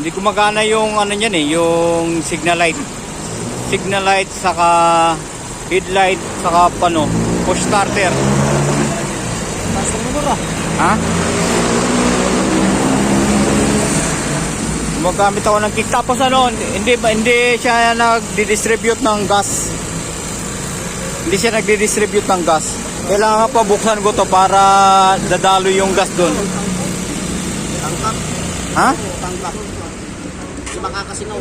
Hindi gumagana yung ano niyan eh, yung signal light. Signal light saka headlight saka ano, push starter. Basta mo ra. Ha? Gumagamit ako ng kick. Tapos ano, hindi ba hindi siya nagdi-distribute ng gas. Hindi siya nagdi-distribute ng gas. Kailangan pa buksan ko to para dadalo yung gas doon. Ha? Tangkap. Hindi makakasinaw.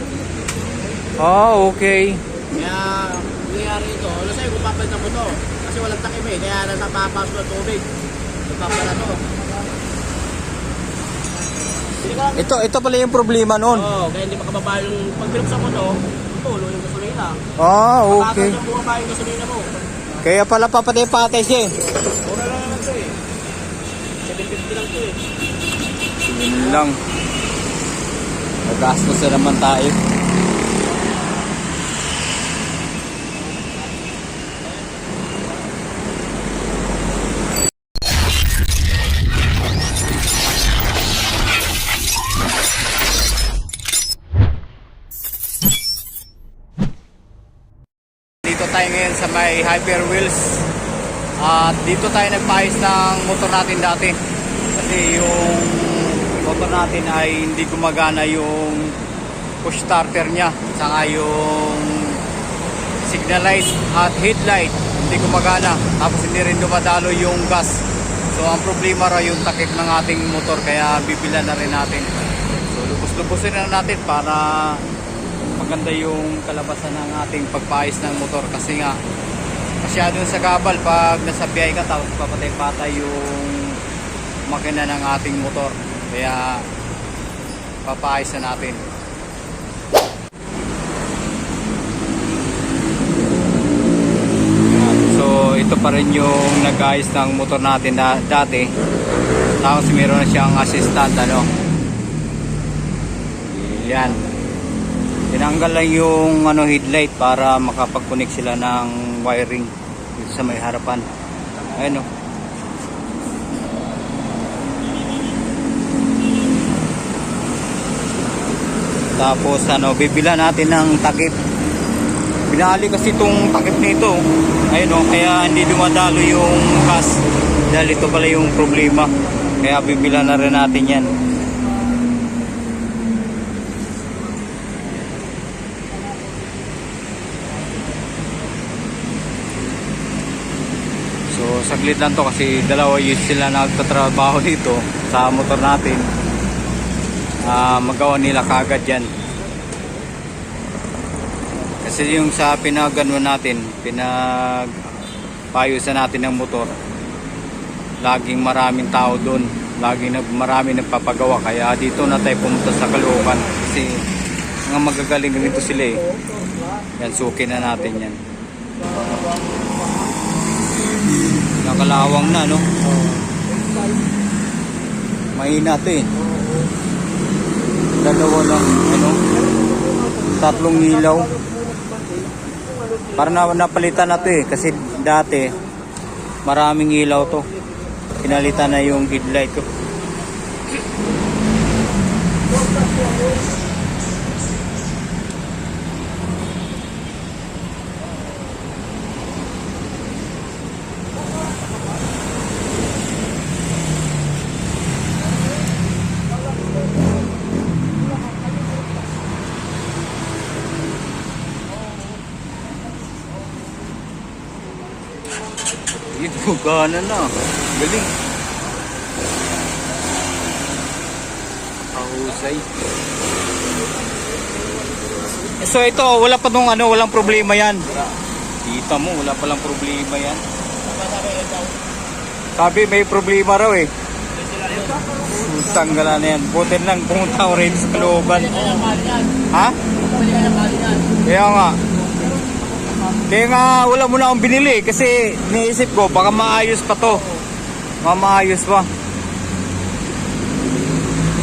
Oh, okay. Kaya, nangyayari ito, alam sa'yo kung papalitan mo to. Kasi walang takip eh, kaya na napapasok ng tubig. Nagpapala to. Lang. Ito ito pala yung problema noon. Oo, kaya hindi makababa yung, pag binuksan mo to, tulo yung gasolina. Ah, Bago okay. yung bumaba yung gasolina mo. Kaya pala papatay-patay siya eh. Mura lang naman to eh. 750 lang to eh. Yun lang. Nagastos na naman tayo. Tayo ngayon sa may Hyper Wheels. At dito tayo nagpaayos ng motor natin dati. Kasi yung motor natin ay hindi gumagana yung push starter niya. Saka yung signal light at headlight hindi gumagana. Tapos hindi rin dumadalo yung gas. So ang problema raw yung takip ng ating motor kaya bibilan na rin natin. So lubos-lubosin na natin para maganda yung kalabasan ng ating pagpaayos ng motor kasi nga masyadong sa gabal pag nasa biyahe ka tapos papatay-patay yung makina ng ating motor kaya papaayos na natin so ito pa rin yung nag-ayos ng motor natin na dati tapos meron na siyang assistant ano yan Tinanggal lang yung ano headlight para makapag-connect sila ng wiring sa may harapan. Ayun oh. Tapos ano, bibila natin ng takip. Binali kasi itong takip nito. Ayun oh, kaya hindi dumadalo yung gas. Dahil ito pala yung problema. Kaya bibila na rin natin yan. So saglit lang to kasi dalawa years sila nagtatrabaho dito sa motor natin. Ah, magawa nila kagad yan. Kasi yung sa pinagano natin, pinag payusan natin ng motor. Laging maraming tao doon. Laging nag, marami nagpapagawa. Kaya dito na tayo pumunta sa Caloocan. Kasi mga magagaling rito sila eh. Yan, suki na natin yan. Nakalawang na, no? Mahina to eh. Dalawa lang, ano? Tatlong ilaw. Para na napalitan na to eh. Kasi dati, maraming ilaw to. Pinalitan na yung headlight ko. Ito, gana na. Galing. Ahusay. So ito, wala pa nung ano, walang problema yan. Kita mo, wala palang problema yan. Sabi may problema raw eh. Tanggalan na yan. Buti lang pumunta ko rin sa kalooban. Ha? Kaya nga. Kaya nga wala mo na akong binili kasi niisip ko baka maayos pa to. Baka maayos pa.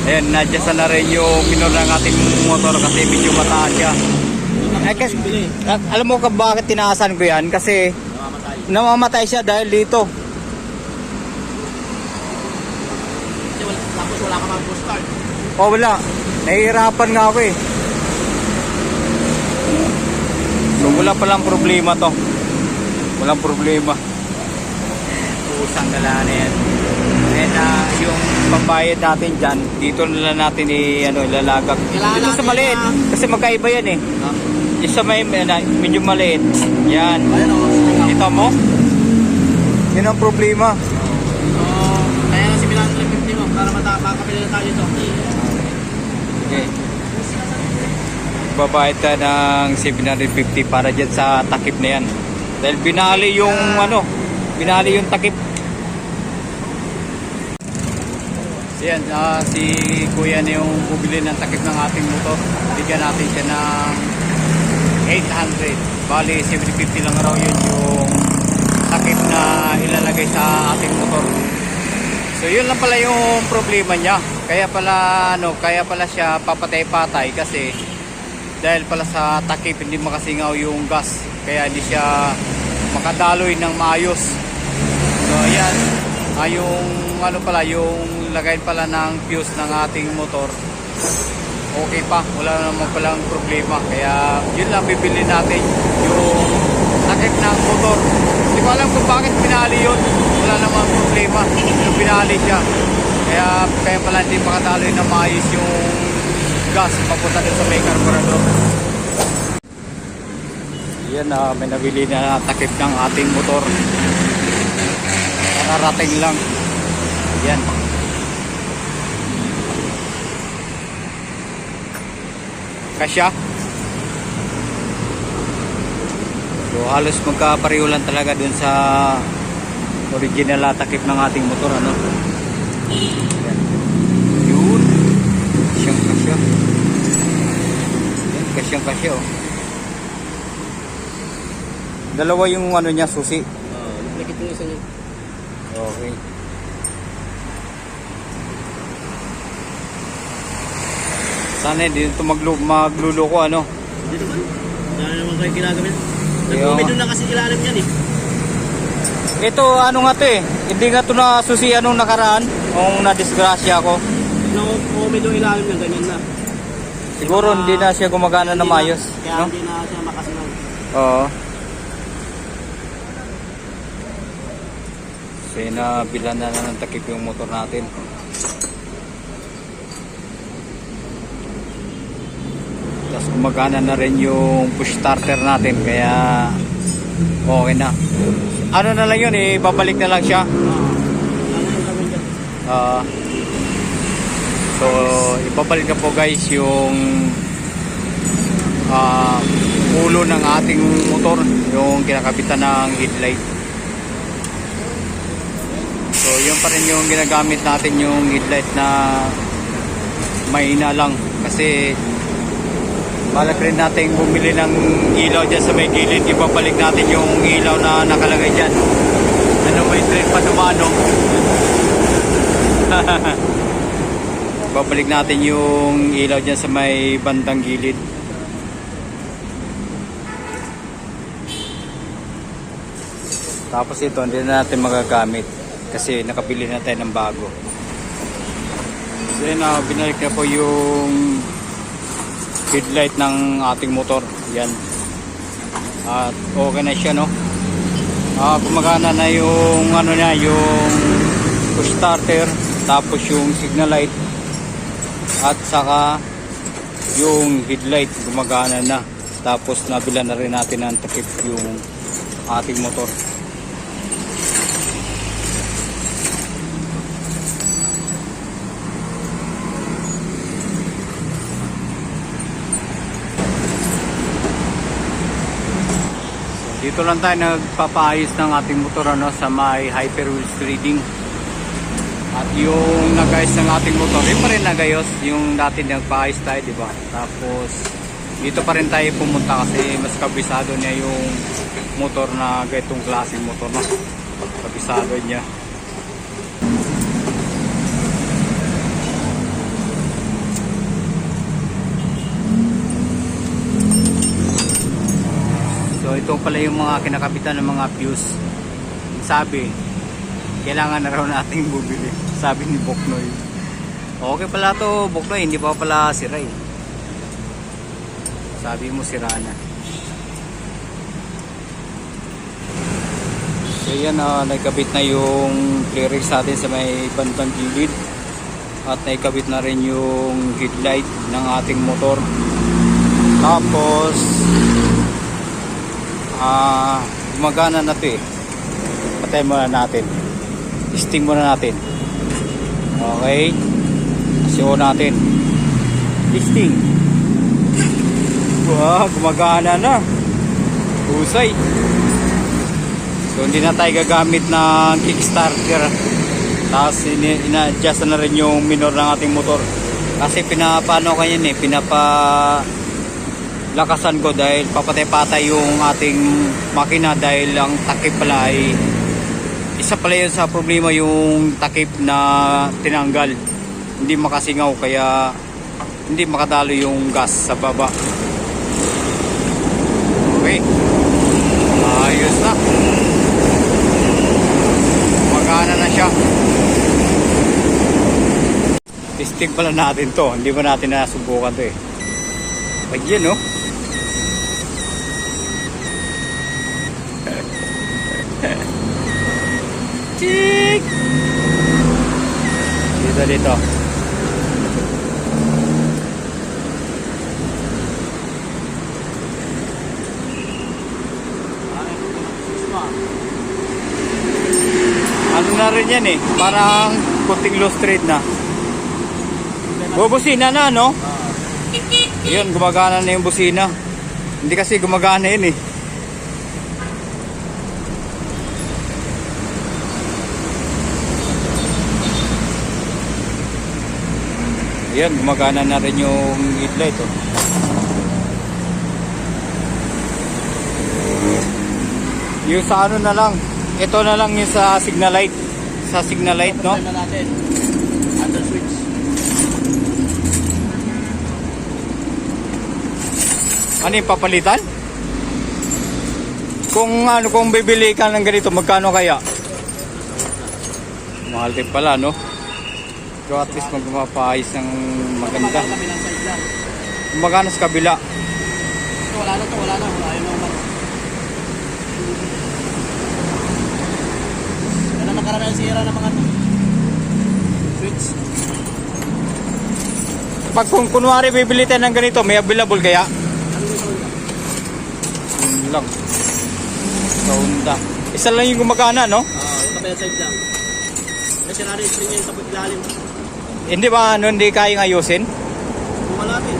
Ayan, nadyasan na rin yung minor ng ating motor kasi medyo mataas siya. Eh, kasi, al- alam mo ka bakit tinaasan ko yan? Kasi Namamatay. namamatay siya dahil dito. Tapos wala ka mang boost start. O wala. Nahihirapan nga ako eh. So wala palang problema to. Walang problema. Usang gala na yan. And uh, yung pambayad natin dyan, dito na lang natin i, ano, ilalagak. Kailangan Dito sa maliit. na- Kasi magkaiba yan eh. Yung sa may, na, medyo maliit. Yan. Kita mo? Yun ang problema. So, kaya na si Milan 350 mo para makakabili na tayo ito. Okay. Babayad ka ng 750 para dyan sa takip na yan. Dahil binali yung ano, binali yung takip. So yan, ah, si Kuya na yung bumili ng takip ng ating motor. Bigyan natin siya ng 800. Bali, 750 lang raw yun yung takip na ilalagay sa ating motor. So yun lang pala yung problema niya. Kaya pala ano, kaya pala siya papatay-patay kasi dahil pala sa takip hindi makasingaw yung gas. Kaya hindi siya makadaloy ng maayos. So ayan, ah, yung ano pala yung lagay pala ng fuse ng ating motor. Okay pa, wala naman palang problema. Kaya yun lang bibili natin yung takip ng motor. Hindi ko alam kung bakit pinali yun. Wala namang problema. Yung pinali siya. Kaya, kaya pala hindi makadaloy na maayos yung gas papunta dun sa may carburetor. Yan na may nabili na takip ng ating motor. Kararating lang. Yan. Kasya. So halos magkapareho lang talaga dun sa original na takip ng ating motor ano. Yan. Yun. Kasyang kasya. Yan, kasyang kasya oh. Dalawa yung ano niya susi. Oh, nakikita mo isa niya. Okay. Sana hindi ito maglu magluloko ano. Dito ba? Dahil naman kayo ginagamit. Nag-comment lang kasi ilalim yan eh. Ito ano nga to eh. Hindi nga to na susi anong nakaraan. Kung na-disgrasya ako. Nag-comment doon ilalim yan, ganyan na. Siguro hindi na siya gumagana na maayos. Kaya No? hindi na siya makasunod. Oo. So yun na bilan na ng takip yung motor natin. Tapos gumagana na rin yung push starter natin kaya okay na. Ano na lang yun eh, babalik na lang siya. Ah, ano yung gawin dyan? Ah, so ibabalik na po guys yung ah, ulo ng ating motor, yung kinakabitan ng headlight. So yun pa rin yung ginagamit natin yung headlight na mahina lang. Kasi balak rin natin bumili ng ilaw dyan sa may gilid. Ibabalik natin yung ilaw na nakalagay dyan. Ano may train pa dumano babalik natin yung ilaw dyan sa may bandang gilid. Tapos ito hindi na natin magagamit kasi nakabili na tayo ng bago. So yun na binalik na po yung headlight ng ating motor. Yan. At okay na siya no? Ah gumagana na yung ano niya yung starter tapos yung signal light at saka yung headlight gumagana na tapos nabila na rin natin ng takip yung ating motor Dito lang tayo nagpapaayos ng ating motor ano, sa may Hyper Wheels Trading. At yung nagayos ng ating motor, yun pa rin nagayos. Yung dati nagpaayos tayo, di ba? Tapos, dito pa rin tayo pumunta kasi mas kabisado niya yung motor na ganitong klaseng motor. No? Kabisado niya. So ito pala yung mga kinakapitan ng mga fuse. Sabi, kailangan na raw nating bumili. Sabi ni Boknoy. Okay pala to, Buknoy. Hindi pa pala sira eh. Sabi mo sira na. So yan, ah, nagkabit na yung clearings natin sa may bandang gilid. At naikabit na rin yung headlight ng ating motor. Tapos, ah, gumagana na to eh. Patay muna natin. Testing muna natin. Okay. Kasi on natin. Testing. Wow, gumagana na. Husay. So hindi na tayo gagamit ng kickstarter. Tapos ina-adjust na rin yung minor ng ating motor. Kasi pinapano ko yan eh, pinapa lakasan ko dahil papatay-patay yung ating makina dahil ang takip pala ay isa pala yun sa problema yung takip na tinanggal. Hindi makasingaw kaya hindi makadalo yung gas sa baba. Okay. Ayos na. Magana na siya. Testing pala natin to. Hindi ba natin nasubukan to eh. Pag yan no? Chik! Dito dito. Ano na rin yan eh. Parang kunting low street na. Bubusina na no? Yun, gumagana na yung busina. Hindi kasi gumagana yun eh. Yan, gumagana na rin yung headlight oh. Yung sa ano na lang, ito na lang yung sa signal light. Sa signal light, no? Patay na natin. Under switch. Ano yung papalitan? Kung ano, kung bibili ka ng ganito, magkano kaya? Mahal din pala, no? Pero at least magmapaayos ng maganda. Side lang. Magkano sa kabila? Ito, wala na to, wala na. Wala yung naman. Yan ang makarami ang sira ng mga. Switch. Pag kung kunwari bibili tayo ng ganito, may available kaya? Ano? Yun lang. Sa Honda. Isa lang yung gumagana, no? Ah, yung kabila side lang. Kasi nari spring yung tapos ilalim. Hindi ba ano, hindi kayang ayusin? Wala natin.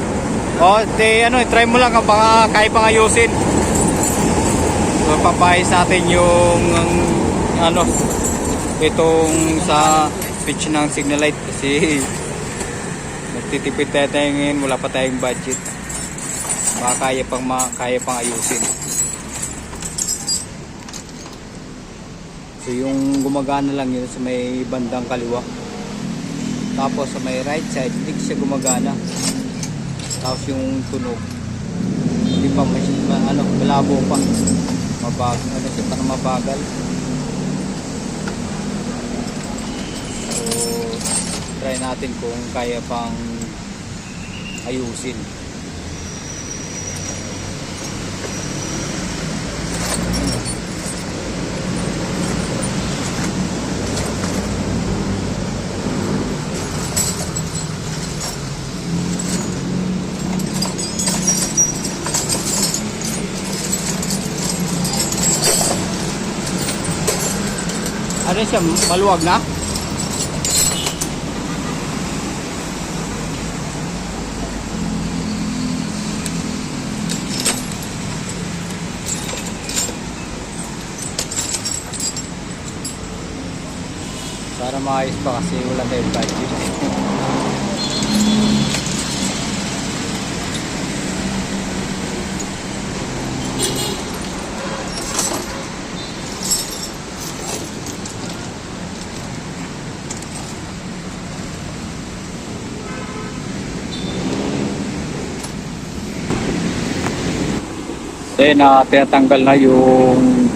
O, de, ano, try mo lang kung baka kaya pang ayusin. So, papayos natin yung, ang, ano, itong sa switch ng signal light kasi nagtitipid tayo tayo ngayon, wala pa tayong budget. Baka kaya pang, ma, kaya pang ayusin. So, yung gumagana lang yun sa may bandang kaliwa. Tapos sa may right side, hindi siya gumagana. Tapos yung tunog, hindi pa ma, ano, malabo pa. Mabag, ano siya, parang mabagal. So, try natin kung kaya pang ayusin. Ano siya, maluwag na? Para maayos pa kasi wala tayong budget. Then uh, tinatanggal na yung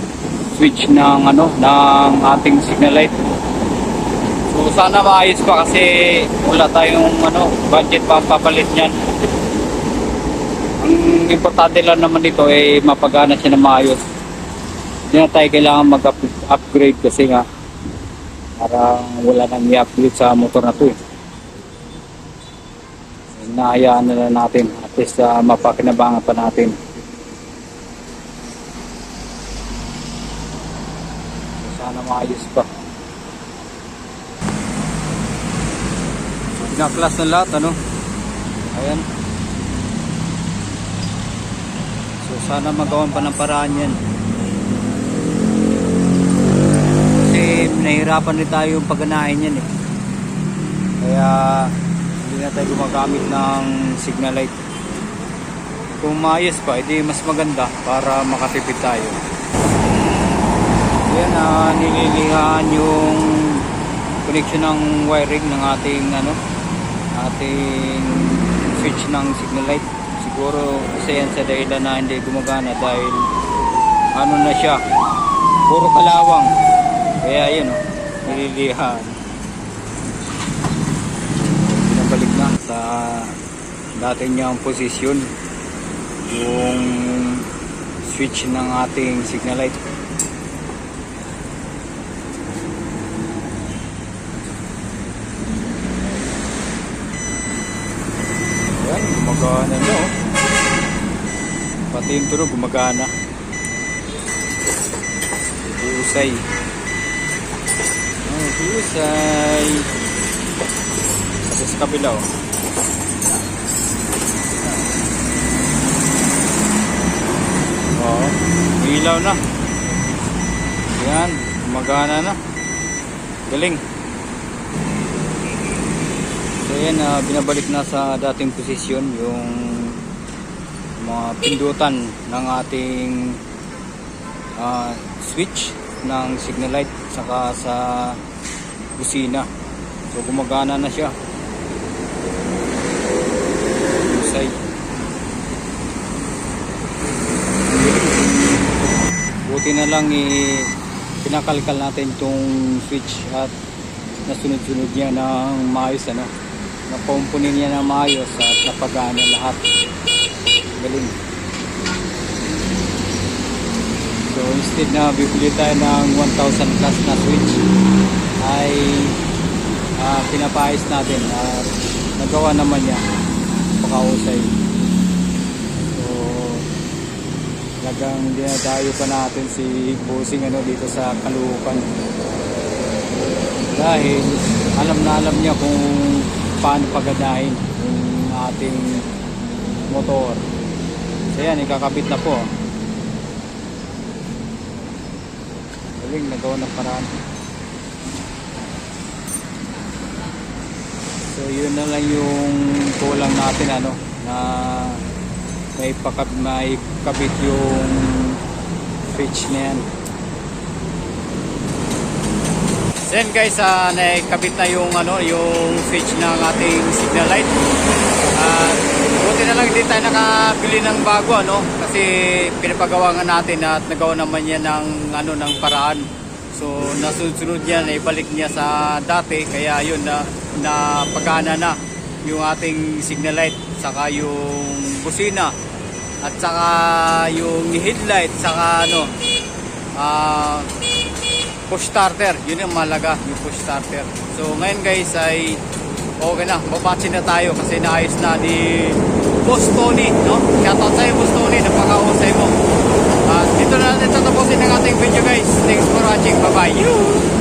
switch ng ano ng ating signal light. So sana maayos pa kasi wala tayong ano, budget pa papalit niyan. Ang importante lang naman dito ay mapagana siya na maayos. Hindi na tayo kailangan mag-upgrade kasi nga parang wala nang i-upgrade sa motor na to eh. Inahayaan na lang natin at least uh, mapakinabangan pa natin. Sana maayos pa. Pinaklas na lahat ano. Ayan. So sana magawan pa ng paraan yan. Kasi pinahirapan rin tayo yung pagganahin yan eh. Kaya hindi na tayo gumagamit ng signal light. Kung maayos pa, edi mas maganda para makatipid tayo. Ayan, uh, nililihaan yung connection ng wiring ng ating ano, ating switch ng signal light. Siguro isa yan sa dahilan na hindi gumagana dahil ano na siya, puro kalawang. Kaya yun, oh, nililihaan. Pinabalik na sa dati niyang posisyon yung switch ng ating signal light. Yan, gumagana na oh. Pati yung tunog gumagana. Husay. Oh, husay. Tapos sa kabila oh. May ilaw na. Yan, gumagana na. Galing. So yan, ah, binabalik na sa dating posisyon yung mga pindutan ng ating ah, switch ng signal light saka sa busina. So gumagana na siya. Husay. Buti na lang i pinakalkal natin itong switch at nasunod-sunod niya ng maayos ano napumpunin niya ng maayos at napagana lahat. Galing. So instead na bibili tayo ng 1,000 plus na switch ay ah, pinapayos natin at nagawa naman niya. Pakausay. So talagang dinadayo pa natin si Bossing ano dito sa Kalukan. Dahil alam na alam niya kung paano pagadahin yung ating motor. So yan ikakabit na po. Galing nagawa ng paraan. So yun na lang yung kulang natin ano na may pakab may kabit yung switch na yan So yan guys, uh, nakabit na yung ano, yung switch ng ating signal light. At buti na lang hindi tayo nakabili ng bago ano kasi pinapagawa nga natin at nagawa naman niya ng ano ng paraan. So nasunod-sunod niya na ibalik niya sa dati kaya yun na na pagana na yung ating signal light saka yung busina at saka yung headlight saka ano ah push starter. Yun yung malaga, yung push starter. So ngayon guys ay okay na. Babatsin na tayo kasi naayos na ni Boss Tony. No? Shoutout sa'yo Boss Tony. Napakausay mo. At dito na natin tatapusin ang ating video guys. Thanks for watching. Bye-bye.